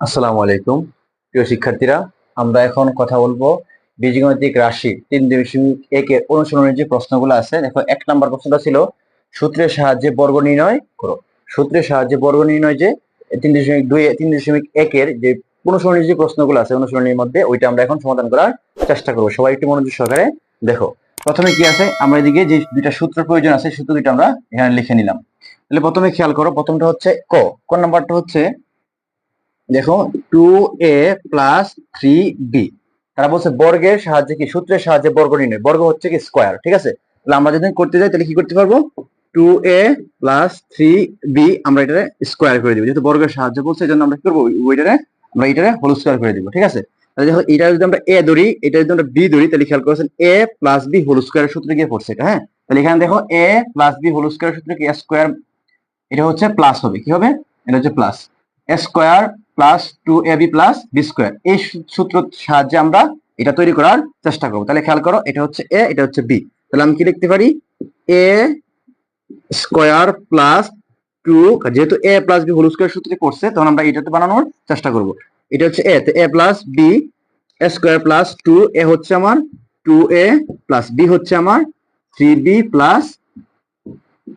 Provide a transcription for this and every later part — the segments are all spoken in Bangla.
আসসালামু আলাইকুম। প্রিয় শিক্ষার্থীরা, আমরা এখন কথা বলব বীজগণিতিক রাশি তিন দশমিক একের অনুশীলনের যে প্রশ্নগুলো আছে, দেখো এক নম্বর প্রশ্নটা ছিল, সূত্রের সাহায্যে বর্গ নির্ণয় করো। সূত্রের সাহায্যে বর্গ নির্ণয় যে তিন দশমিক দুই, তিন দশমিক একের যে অনুশীলনের যে প্রশ্নগুলো আছে অনুশীলনের মধ্যে ওইটা আমরা এখন সমাধান করার চেষ্টা করব। সবাই একটু মনোযোগ সহকারে দেখো। প্রথমে কি আছে? আমরা এদিকে যে দুইটা সূত্র প্রয়োজন আছে, সূত্র দুইটা আমরা এখানে লিখে নিলাম। তাহলে প্রথমে খেয়াল করো, প্রথমটা হচ্ছে ক। কোন নাম্বারটা হচ্ছে দেখো two A plus three B তারা বলছে বর্গের সাহায্যে কি? সূত্রের সাহায্যে বর্গ নির্ণয়। বর্গ হচ্ছে কি স্কোয়ার ঠিক আছে? তাহলে আমরা যদি করতে যাই, তাহলে কি করতে পারব? Two A plus three B আমরা এটারে স্কোয়ার করে দিব। যেহেতু বর্গের সাহায্য বলছে এই জন্য আমরা কি করব? ওইটারে, আমরা এটারে হোল স্কোয়ার করে দিব, ঠিক আছে? তাহলে দেখো, এটা যদি আমরা এ ধরি, এটা যদি আমরা বি ধরি, তাহলে খেয়াল করেছেন এ প্লাস বি হোল স্কোয়ারের সূত্রে গিয়ে পড়ছে এটা হ্যাঁ? তাহলে এখানে দেখো এ প্লাস বি হোল স্কোয়ারের সূত্রে কি? স্কোয়ার এটা হচ্ছে প্লাস হবে। কি হবে? এটা হচ্ছে plus square plus two A B plus B square এই সূত্র সাহায্যে আমরা এটা তৈরি করার চেষ্টা করব। তাহলে খেয়াল করো, এটা হচ্ছে এ এটা হচ্ছে বি তাহলে আমি কি লিখতে পারি? এ স্কোয়ার প্লাস টু যেহেতু A plus B whole square সূত্রে করছে, তখন আমরা এটাতে বানানোর চেষ্টা করব। এটা হচ্ছে এ তো A plus B A square plus two A হচ্ছে আমার টু এ প্লাস বি হচ্ছে আমার three B plus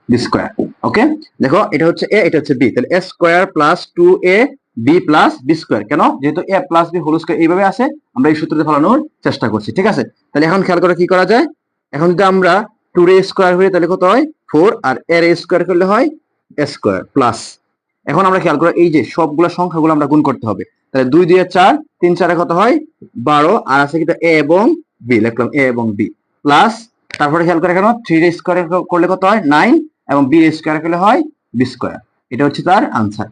B square okay দেখো, এটা হচ্ছে এ এটা হচ্ছে বি তাহলে A square plus two A B plus B square কেন? যেহেতু A plus B whole square এইভাবে আছে, আমরা এই সূত্রতে ফলানোর চেষ্টা করছি, ঠিক আছে? তাহলে এখন খেয়াল করে কি করা যায়? এখন যদি আমরা টু রে স্কোয়ার করি তাহলে কত হয়? ফোর আর এর স্কোয়ার করলে হয় স্কোয়ার প্লাস এখন আমরা খেয়াল করো এই যে সবগুলো সংখ্যাগুলো আমরা গুণ করতে হবে। তাহলে দুই দুই, চার, তিন, চারে কত হয়? বারো, আর আছে কিন্তু এ এবং বি লিখলাম এ এবং বি প্লাস তারপরে খেয়াল করে কেন? থ্রি রে স্কোয়ার করলে কত হয়? নাইন এবং বি স্কোয়ার করলে হয় বি স্কোয়ার এটা হচ্ছে তার আনসার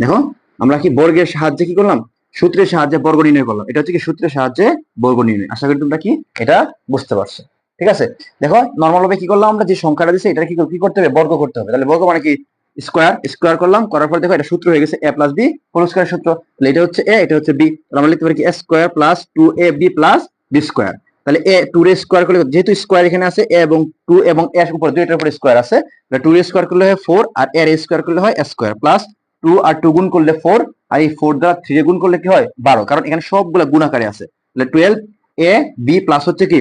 দেখো, আমরা কি বর্গের সাহায্যে কি করলাম? সূত্রের সাহায্যে বর্গ নির্ণয় করলাম। এটা হচ্ছে কি সূত্রের সাহায্যে বর্গ নির্ণয়। আশা করি তোমরা কি এটা বুঝতে পারছ। ঠিক আছে? দেখো নর্মাল ভাবে কি করলাম আমরা? যে সংখ্যাটা দিচ্ছি এটা কি কি করতে হবে? বর্গ করতে হবে। তাহলে বর্গ মানে কি? স্কোয়ার স্কোয়ার করলাম, করার পর দেখো, এটা সূত্র হয়ে গেছে A plus B whole square সূত্র। তাহলে এটা হচ্ছে এ এটা হচ্ছে বি আমরা লিখতে পারি কি square plus two A B plus B square তাহলে এ টু রে স্কোয়ার করলে যেহেতু স্কোয়ার এখানে আছে এ এবং টু এবং এর উপর দুইটার উপর স্কোয়ার আছে টু রে স্কোয়ার করলে হয় ফোর আর এর স্কোয়ার করলে হয় স্কোয়ার প্লাস টু আর টু গুণ করলে ফোর, আর এই ফোর দ্বারা থ্রি গুণ করলে কি হয়? বারো। কারণ এখানে সবগুলো গুণ আকারে আছে। তাহলে টুয়েলভ এ বি প্লাস হচ্ছে কি?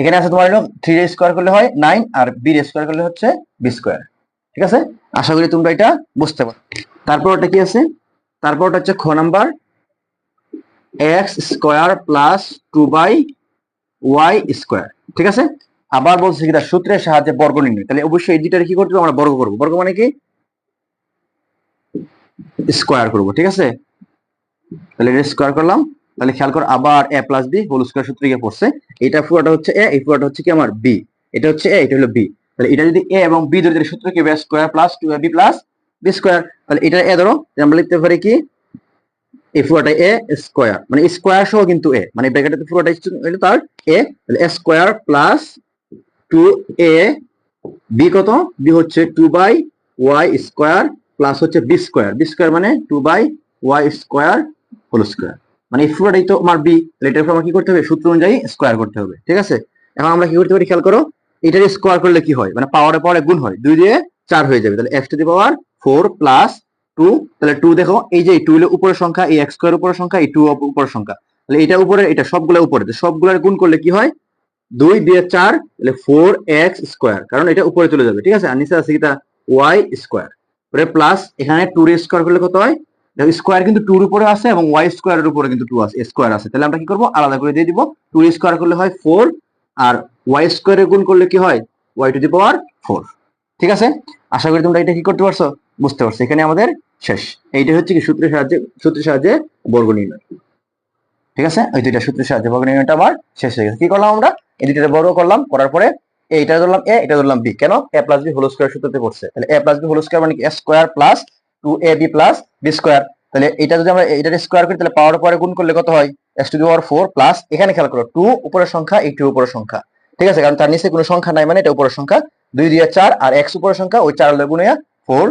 এখানে আছে তোমার থ্রি রে স্কোয়ার করলে হয় নাইন আর বি রে স্কোয়ার করলে হচ্ছে বি স্কোয়ার ঠিক আছে? আশা করি তোমরা এটা বুঝতে পারো। তারপর ওটা কি আছে? তারপর ওটা হচ্ছে খ number. X square plus two by Y square ঠিক আছে? আবার বলছে কি, তার সূত্রের সাহায্যে বর্গ নির্ণয়। তাহলে অবশ্যই এই দুইটার কি করতে হবে? আমরা বর্গ করব। বর্গ মানে কি? স্কোয়ার করব, ঠিক আছে? তাহলে এটা স্কোয়ার করলাম। তাহলে খেয়াল কর, আবার A plus B whole square সূত্রে গিয়ে পড়ছে। এটা পুরোটা হচ্ছে এ এই পুরোটা হচ্ছে কি আমার বি এটা হচ্ছে এ এটা হলো বি তাহলে এটা যদি এ এবং বি ধরে সূত্র কি square plus two B plus B square তাহলে এটা এ ধরো আমরা লিখতে পারি কি? এই পুরোটা এ স্কোয়ার মানে স্কোয়ার সহ কিন্তু এ মানে ব্র্যাকেটে পুরোটা তার এ তাহলে A square plus two A B কত? বি হচ্ছে two by Y square plus হচ্ছে বি স্কোয়ার বি স্কোয়ার মানে two by Y square whole square মানে এই তো আমার বি এটার উপর আমার কি করতে হবে? সূত্র অনুযায়ী স্কোয়ার করতে হবে, ঠিক আছে? এখন আমরা কি করতে পারি? খেয়াল করো, এটার স্কোয়ার করলে কি হয়? মানে পাওয়ারে পাওয়ারে গুণ হয়, দুই দিয়ে চার হয়ে যাবে। তাহলে X to the power four plus two তাহলে টু দেখো, এই যে টু হলো উপরের সংখ্যা, এই এক্স স্কোয়ার উপরের সংখ্যা, এই টু উপরের সংখ্যা। তাহলে এটা উপরে এটা সবগুলো উপরে তো সবগুলোর গুণ করলে কি হয়? দুই দিয়ে চার, তাহলে ফোর এক্স স্কোয়ার কারণ এটা উপরে চলে যাবে, ঠিক আছে? আর নিচে আছে কিটা ওয়াই স্কোয়ার প্লাস এখানে টু রে স্কোয়ার করলে কত হয়? দেখো স্কোয়ার কিন্তু টুর উপরে আছে এবং ওয়াই স্কোয়ারের উপরে কিন্তু টু আছে স্কোয়ার আছে। তাহলে আমরা কি করব? আলাদা করে দিয়ে দিব। টু স্কোয়ার করলে হয় ফোর আর ওয়াই স্কোয়ারের গুণ করলে কি হয়? Y to the power four ঠিক আছে? আশা করি তোমরা এটা কি করতে পারছ? বুঝতে পারছ। এখানে আমাদের শেষ। এইটা হচ্ছে কি সূত্রের সাহায্যে সূত্রের সাহায্যে বর্গ নির্ণয়। ঠিক আছে? ওই দুইটা সূত্রের সাহায্যে বর্গ নির্ণয়টা আমার শেষ হয়ে গেছে। কি করলাম আমরা? এই দুইটা বর্গ করলাম। করার পরে এইটা ধরলাম এ এটা ধরলাম বি কেন? A plus b whole square সূত্রতে পড়ছে। তাহলে a plus b whole square মানে কি? Square plus two a b plus b square তাহলে এটা যদি আমরা এটা স্কোয়ার করি, তাহলে পাওয়ার পরে গুণ করলে কত হয়? X to the power four plus এখানে খেয়াল করো টু উপরের সংখ্যা এই টু উপরের সংখ্যা। ঠিক আছে? কারণ তার নিচে কোনো সংখ্যা নাই মানে এটা উপরের সংখ্যা। দুই দিয়ে চার আর এক্স উপরের সংখ্যা, ওই চার গুণে ফোর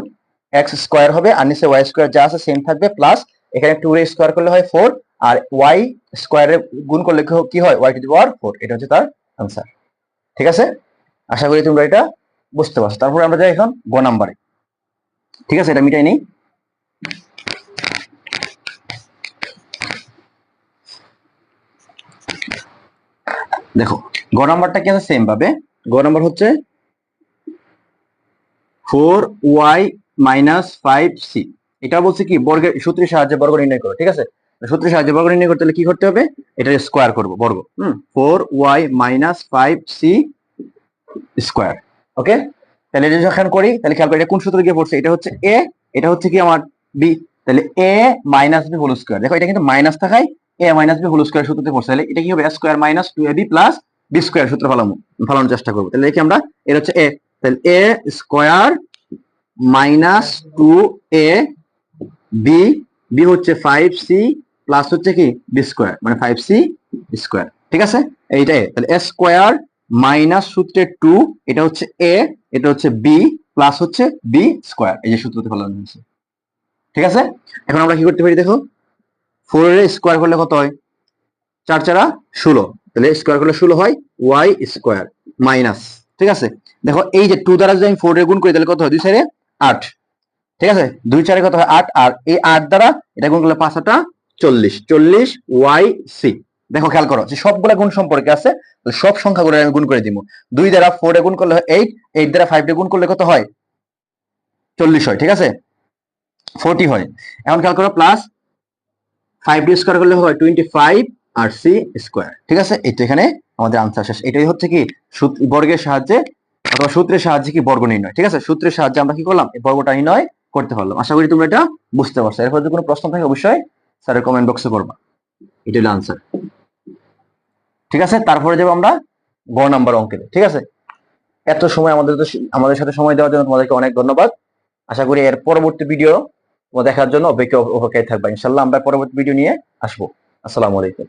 এক্স স্কোয়ার হবে আর নিচে ওয়াই স্কোয়ার যা আছে সেম থাকবে প্লাস এখানে টু এ স্কোয়ার করলে হয় ফোর আর ওয়াই স্কোয়ারে গুণ করলে কি হয়? Y to the power four এটা হচ্ছে তার আনসার ঠিক আছে? আশা করি তোমরা এটা বুঝতে পারছ। তারপরে আমরা যাই এখন গ নাম্বারে। ঠিক আছে, এটা মিটাই নেই। দেখো, গ নাম্বারটা কি আছে? সেম ভাবে। গ নাম্বার হচ্ছে four y minus five c. এটা বলছে কি, বর্গের সূত্রের সাহায্যে বর্গ নির্ণয় করো, ঠিক আছে? সূত্রের সাহায্যে বর্গ নির্ণয় করতে হলে কি করতে হবে? এটা স্কোয়ার করব, বর্গ। হুম? Four y minus five c square, okay? তাহলে এটা যখন করি, তাহলে খেয়াল করি এটা কোন সূত্র গিয়ে পড়ছে? এটা হচ্ছে এ এটা হচ্ছে কি আমার বি তাহলে a minus b whole square দেখো, এটা কিন্তু মাইনাস থাকায় a minus b whole square সূত্রতে পড়ছে। তাহলে এটা কি হবে? Square minus two a b plus b square সূত্র ফলানো ফলানোর চেষ্টা করব। তাহলে দেখি আমরা এটা হচ্ছে এ তাহলে a square minus two a b b হচ্ছে ফাইভ সি প্লাস হচ্ছে কি? বি স্কোয়ার মানে ফাইভ সি স্কোয়ার ঠিক আছে? এইটা এ তাহলে এ স্কোয়ার মাইনাস সূত্রে টু, এটা হচ্ছে এ, এটা হচ্ছে বি, প্লাস হচ্ছে বি স্কোয়ার। এই যে সূত্রতে ফলানো হয়েছে। ঠিক আছে? এখন আমরা কি করতে পারি দেখো? ফোর এর স্কোয়ার করলে কত হয়? চার চারা ষোলো। তাহলে স্কোয়ার করলে ষোলো হয় ওয়াই স্কোয়ার মাইনাস। ঠিক আছে? দেখো, এই যে টু দ্বারা যদি আমি ফোর এর গুণ করি, তাহলে কত হয়? দুই চারে আট। ঠিক আছে? দুই চারে কত হয়? আট। আর এই আট দ্বারা এটা গুণ করলে পাঁচ আটা চল্লিশ। চল্লিশ ওয়াই সি দেখো খেয়াল করো যে সবগুলা গুণ সম্পর্কে আছে সব সংখ্যাগুলো আমি গুণ করে দিব। দুই দ্বারা ফোর গুণ করলে এইট এইট দ্বারা ফাইভ গুণ করলে কত হয়? চল্লিশ হয়, ঠিক আছে? ফোরটি হয়। এখন খেয়াল করো প্লাস ফাইভ ডি স্কোয়ার করলে হয় টোয়েন্টি ফাইভ আর সি স্কোয়ার ঠিক আছে? এটা এখানে আমাদের আনসার শেষ। এটাই হচ্ছে কি বর্গের সাহায্যে অথবা সূত্রের সাহায্যে কি বর্গ নির্ণয়, ঠিক আছে? সূত্রের সাহায্যে আমরা কি করলাম? এই বর্গটা নির্ণয় করতে পারলাম। আশা করি তোমরা এটা বুঝতে পারছ। এরপর যদি কোনো প্রশ্ন থাকে, অবশ্যই স্যারের কমেন্ট বক্সে করবা। এটা হলো আনসার ঠিক আছে? তারপরে যাব আমরা গ নাম্বার অঙ্কেতে, ঠিক আছে? এত সময় আমাদের তো- আমাদের সাথে সময় দেওয়ার জন্য তোমাদেরকে অনেক ধন্যবাদ। আশা করি এর পরবর্তী ভিডিও দেখার জন্য অপেক্ষা অপেক্ষায় থাকবে। ইনশাল্লাহ আমরা পরবর্তী ভিডিও নিয়ে আসব। আসসালামু আলাইকুম।